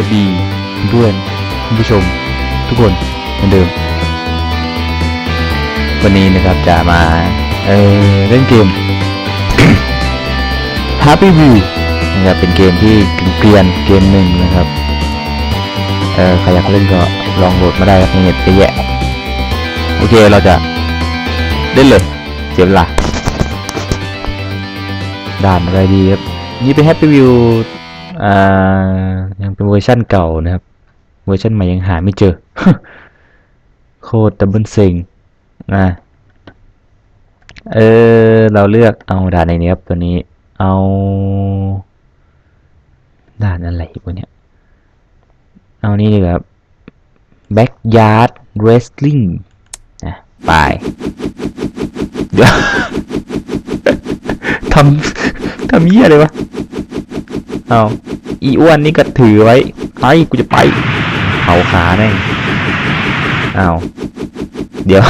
วัสดีเพื่อนคุณผู้ชม ทุกคนเหมือนเดิม วันนี้นะครับจะมาเออเล่นเกม Happy View นะครับเป็นเกมที่เกลียนเกมหนึ่งนะครับเออใครอยากเล่นก็ลองโหลดมาได้ครับในเน็ตเยอะแยะโอเคเราจะเล่นเลยเสียเวลาด่านอะไรดีครับนี่เป็น Happy View ยังเป็นเวอร์ชั่นเก่านะครับ เวอร์ชันใหม่ยังหาไม่เจอ โคตรดับเบิลซ็งนะเออ เราเลือกเอาด่านในนี้ครับตัวนี้ เอาด่านอะไรวะเนี่ย เอานี่ดีกว่าครับ backyard wrestling นะไปเดี๋ยวทำทำเหี้ยอะไรวะ เอาอีอ้วนนี่ก็ถือไว้ไอ้กูจะไปเผาขาแม่งอ้าวเดี๋ยว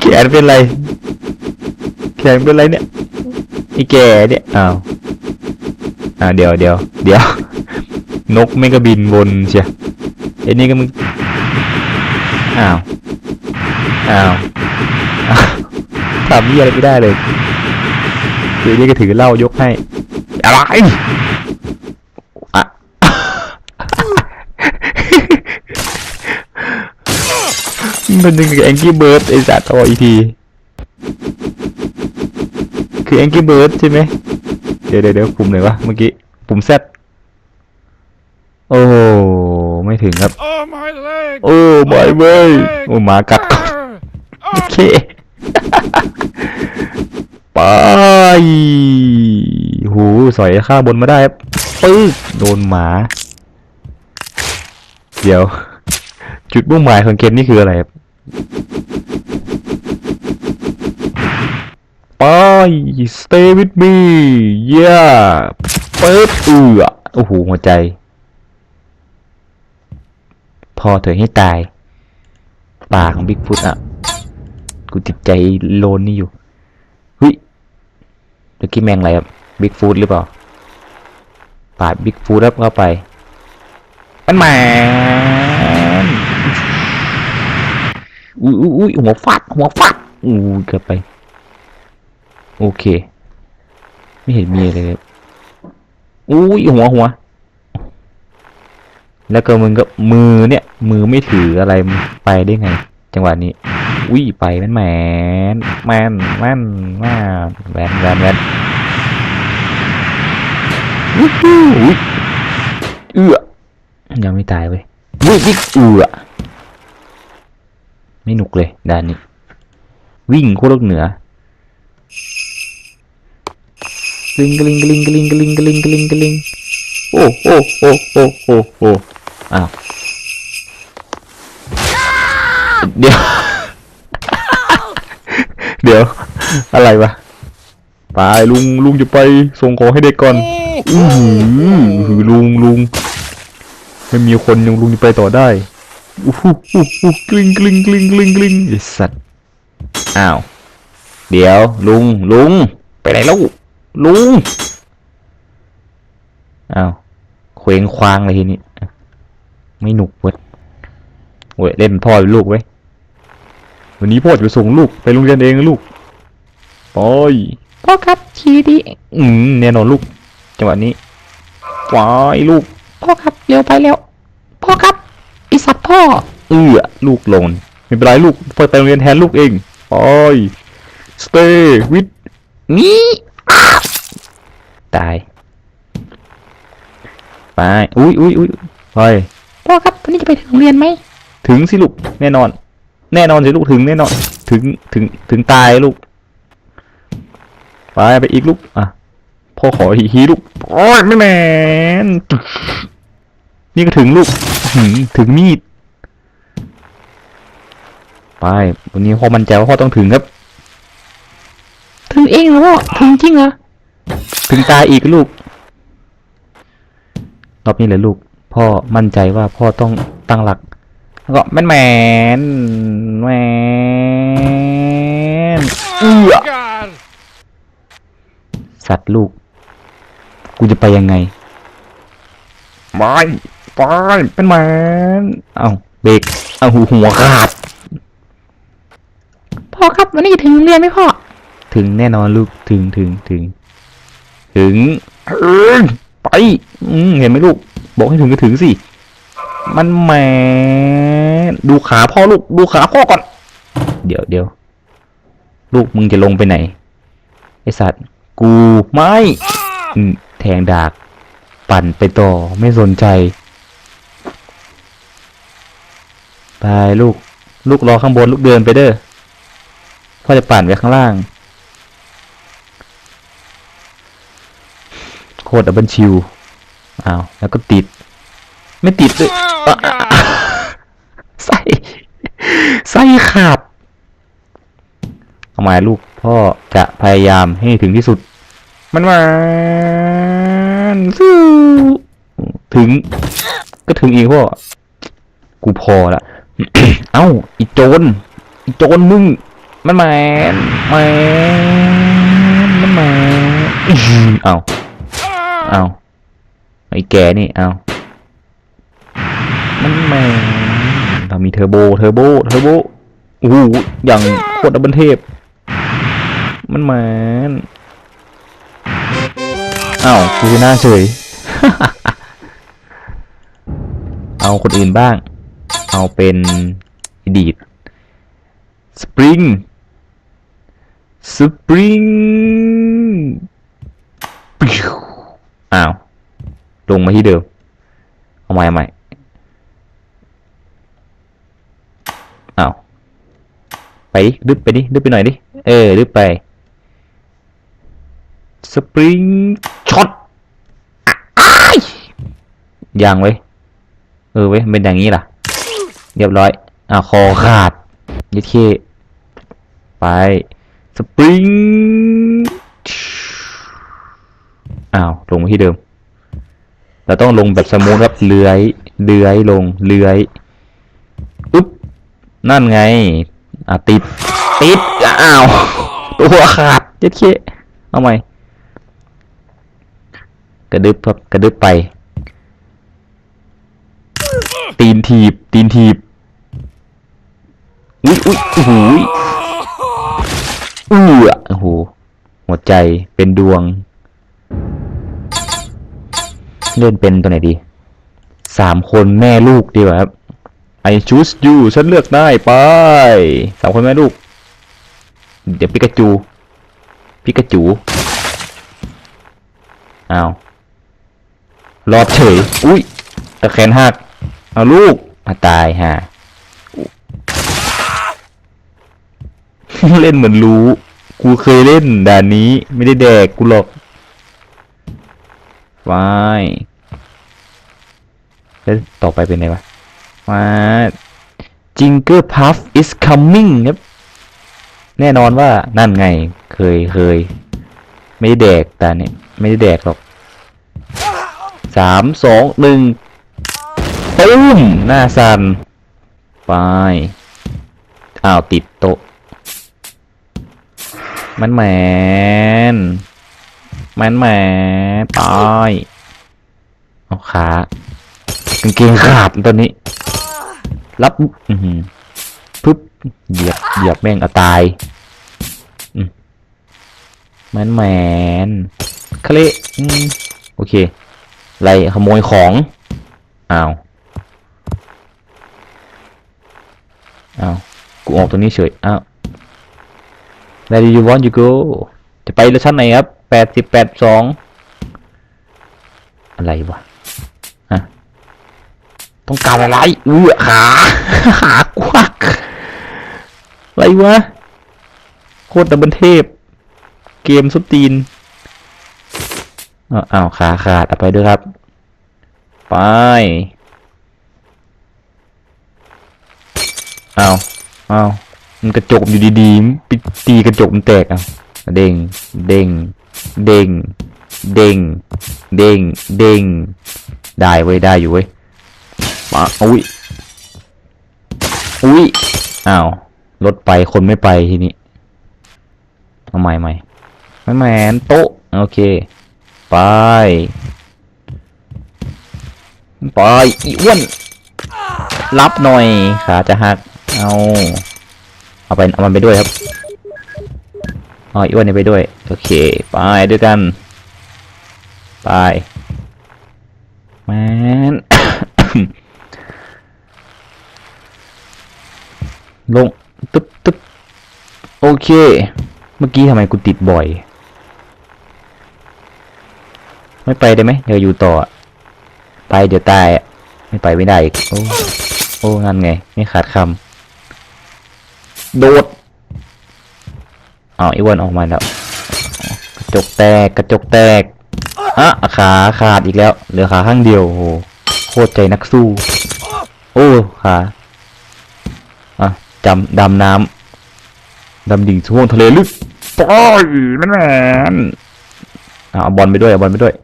แขนเป็นไร แขนเป็นไรเนี่ยไอ้แกเนี่ยอ้าวอ่าเดี๋ยวเดี๋ยวเดี๋ยวนกไม่ก็บินวนเชียไอ้นี่ก็มึงอ้าวอ้าวอ้าวทำยี่อะไรไม่ได้เลยคือนี่ก็ถือเหล้ายกให้ อะไรอะมันนึงคือแองกี้เบิร์ดไอสัตว์โออีทีคือแองกี้เบิร์ดใช่ไหมเดี๋ยวเดี๋ยวเดี๋ยวปุ่มไหนวะเมื่อกี้ปุ่มแซดโอ้ไม่ถึงครับ Oh my leg! โอ้บอยเว้ยโอ้หมากัดก่อน Ah! โอ Ah! เค ไป หูสอยข้างบนมาได้ปึ๊กโดนหมา เดี๋ยว จุดมุ่งหมายของเกมนี่คืออะไรครับไป stay with me yeah ปึ๊บเอือโอ้โหหัวใจ พอเถอะให้ตาย ปากของบิ๊กฟุตอะ กูติดใจโลนนี่อยู่เฮ้ยเมื่อกี้แมงอะไรครับ บิ๊กฟูดหรือเปล่า ปาดบิ๊กฟูดรับเข้าไป มันแมนอุ้ยอุ้ยหัวฟาดหัวฟาดอู้เกือบไป โอเค ไม่เห็นมีอะไรเลยอุ้ยหัวหัว แล้วก็มึงก็มือเนี่ย มือไม่ถืออะไรไปได้ไง จังหวะนี้อุ้ยไปแม่นแมนแมนแมนแมนแวนแวนแวน เอื้อยังไม่ตายเว้ยวิ่งเอื้อไม่หนุกเลยด่านนี้ วิ่งโคตรเหนือกลิงกลิงกลิงกลิงกลิงกลิงกลิงกลิงโอ้โอ้โอ้โอ้โอ้โอ้อ้าวเดี๋ยว เดี๋ยว อะไรวะไปลุงลุงจะไปส่งของให้เด็กก่อน อือหือหือลุงลุงไม่มีคนยังลุงจะไปต่อได้อู้หูอู้หูกลิ้งกลิ้งกลิ้งกลิ้งกลิ้งไอสัตว์อ้าวเดี๋ยวลุงลุงไปไหนแล้วลุงอ้าวเคว้งคว้างเลยทีนี้ไม่หนุกเว้ยเว้ยเล่นพ่อหรือลูกเว้ยวันนี้พ่อจะไปส่งลูกไปโรงเรียนเองลูกไปพ่อครับชีดีอืมแน่นอนลูก จังหวะนี้ไปลูก พ่อครับ เร็วไปแล้วพ่อครับไอสัตว์พ่อ เอื้อลูกลงไม่เป็นไรลูกพ่อไปโรงเรียนแทนลูกเองไป stay with นี่อ้าวตาย ไป อุ้ยอุ้ยอุ้ยไปพ่อครับวันนี้จะไปถึงโรงเรียนไหม ถึงสิลูก แน่นอน แน่นอนสิลูกถึงแน่นอน ถึง ถึง ถึงตายลูก ไปไปอีกลูก อะ พ่อขอฮีฮีลูก โอ้ยไม่แมน นี่ก็ถึงลูก ถึงถึงมีด ไป วันนี้พ่อมั่นใจว่าพ่อต้องถึงครับ ถึงเองเหรอพ่อถึงจริงเหรอ ถึงตายอีกลูก รอบนี้เลยลูก พ่อมั่นใจว่าพ่อต้องตั้งหลัก แล้วก็แมนแมนแมนเอื้อ God! สัตว์ลูก กูจะไปยังไงไปไปเป็นแมนเอาเบรกเอาหูหัวขาดพ่อครับวันนี้ถึงโรงเรียนไหมพ่อ ถึงแน่นอนลูกถึงถึงถึง ถึงเออไปอืมเห็นไหมลูก บอกให้ถึงก็ถึงสิ มันแหมดูขาพ่อลูก ดูขาพ่อก่อน เดี๋ยวเดี๋ยวลูกมึงจะลงไปไหนไอสัตว์ กูไม่อืมแทงดาก ปั่นไปต่อไม่สนใจ ไปลูก ลูกรอข้างบนลูกเดินไปเด้อพ่อจะปั่นไว้ข้างล่าง โคตรดับเบิลชิวอ้าวแล้วก็ติด ไม่ติดเลยอะอะอะไส้ขาดเอามาลูกพ่อจะพยายามให้ถึงที่สุด มันมา สู้ถึง ก็ถึงอีกพ่อกูพอละ เอ้า อีโจรอีโจรมึง มันแมนแมนมันแมนเอ้าเอาไอ้แกนี่ เอามันแม่เรามีเทอร์โบ เทอร์โบ เทอร์โบโอ้โหอย่างโคตรดับเบิลเทพ มันแมน อ้าวกูชนะเฉย เอาคนอื่นบ้าง เอาเป็นดีดสปริงสปริงอ้าว ลงมาที่เดิม เอาใหม่เอาใหม่อ้าว ไปดิดึบไปดิดึบไปหน่อยดิ เออ ดึบไปสปริง ช็อตอ่ายยังเว้ยเออเว้ยเป็นอย่างนี้ล่ะ เรียบร้อย อ่าคอขาดยัดเคไป สปริง อ้าวลงมาที่เดิม เราต้องลงแบบสมูทครับเลื้อยเลื้อยลงเลื้อยอุ๊บ นั่นไง อะติด ติด อ้าว ตัวขาดเจ็ดเคเอาใหม่ ระดึบครับกระดึบไป ตีนถีบ ตีนถีบ อุ้ยอุ้ยโอ้โหยอื้อโอ้โหหัวใจเป็นดวง เล่นเป็นตัวไหนดีสามคนแม่ลูกดีกว่าครับ I choose you ฉันเลือกได้ไปสามคนแม่ลูก เดี๋ยวปิกาจูปิกาจูอ้าว รอดเฉย อุ้ยตะแคนหัก เอาลูกมาตายฮะ เล่นเหมือนรู้ กูเคยเล่นด่านนี้ ไม่ได้แดกกูหรอกวายแล้วต่อไปเป็นไงวะมาจิงเกอร์พัฟ is coming ครับ แน่นอนว่านั่นไง เคยเคย ไม่ได้แดกแต่เนี่ย ไม่ได้แดกหรอก สามสองหนึ่งตุ้ม หน้าสันไปอ้าวติดโต๊ะ มันแมน มันแมนไปเอาขากางเกงขาดตอนนี้ รับอือหือปึ๊บ เหยียบ เหยียบแม่งอาตายมันแมนคเละอืมโอเคไรขโมยของอ้าวอ้าวกูออกตรงนี้เฉยอ้าว Where do you want to go จะไปแล้วชั้นไหนครับแปดสิบแปดสองอะไรวะฮะต้องการอะไรอื้อขาขากวักอะไรวะโคตรดับเบิลเทพ เกมสุดตีน อ้าวอ้าขาขาดเอาไปด้วยครับ ไปเอาวอ้ามันกระจกอยู่ดีๆมันไปตีกระจกมันแตกอะเด้งเด้งเด้งเด้งเด้งเด้งได้เว้ยได้อยู่เว้ยมาอุ้ยอุ้ยอ้าวรถไปคนไม่ไปทีนี้เอาใหม่ใหม่ไม่แมนโต๊ะโอเค ไปไปอีอ้วนรับหน่อยขาจะหักเอาเอาไปเอามันไปด้วยครับเอาอีอ้วนนี่ไปด้วยโอเคไปด้วยกันไปแมนลงตึ๊บตึ๊บโอเค เมื่อกี้ทำไมกูติดบ่อย ไม่ไปได้ไหมเดี๋ยวอยู่ต่อ ไปเดี๋ยวตายอะไม่ไปไม่ได้อีกโอ้โอ้นั่นไง ไม่ขาดคำโดดเอาไอ้อ้วนออกมาแล้ว กระจกแตกกระจกแตกอะขาขาดอีกแล้ว เหลือขาข้างเดียวโหโคตรใจนักสู้ โอ้ขาอะจำดำน้ำดำดิ่งท่วงทะเลลึกปอยแม่นแมนอะเอาบอลไปด้วยเอาบอลไปด้วย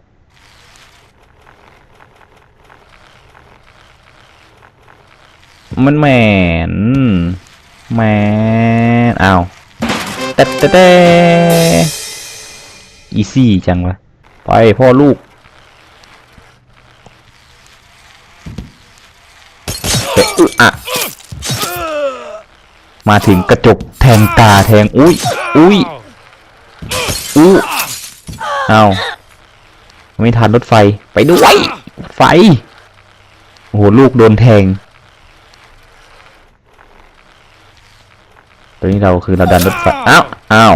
มันแมนแมนอ้าวแต่แต่แต่อีซี่จังวะ ไปพ่อลูกเอ๊ะอึอะมาถึงกระจกแทงตาแทง อุ้ย อุ้ยอู้เอาไม่ทันรถไฟ ไปด้วย ไฟ โอ้โห ลูกโดนแทง ตัวนี้เราคือเราดันรถไฟอ้าวอ้าว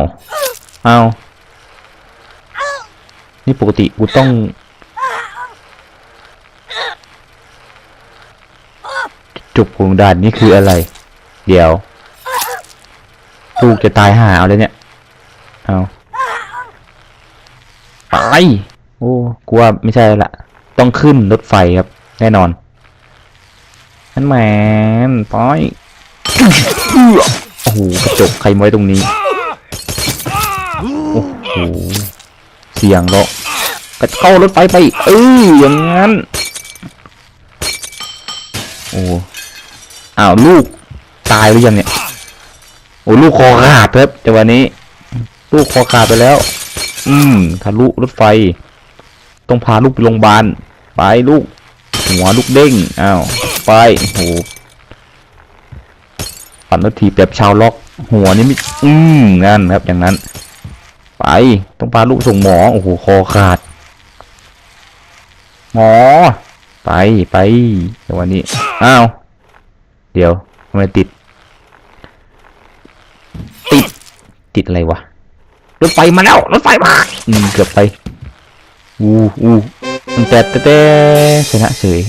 อ้าวนี่ปกติกูต้องจุบของด่านนี่คืออะไร เดี๋ยวลูกจะตายหาเอาเลยเนี่ย เอาไปโอ้กูว่าไม่ใช่แล้วละ ต้องขึ้นรถไฟครับ แน่นอนนั่นแมนไป โอ้โหกระจกใครไว้ตรงนี้ โอ้โห เสียงเลาะก็เข้ารถไฟไป เอ้ย อย่างงั้น โอ้ อ้าวลูกตายหรือยังเนี่ย โอ้ลูกคอขาดครับแต่วันนี้ ลูกคอขาดไปแล้ว อืมทะลุรถไฟ ต้องพาลูกไปโรงพยาบาล ไปลูก หัวลูกเด้ง อ้าว ไปโห ปั่นรถถีบแบบชาวล็อก หัวนี่ม่อืมนั่นครับอย่างนั้น ไปต้องพาลูกส่งหมอ โอ้โหคอขาด หมอ ไปไปเดี๋ยววันนี้ อ้าว เดี๋ยวทำไมติด ติด ติดอะไรวะ รถไฟมาแล้ว รถไฟมา อืม เกือบไป อู้อู้แต่แต่แต่ชนะเฉย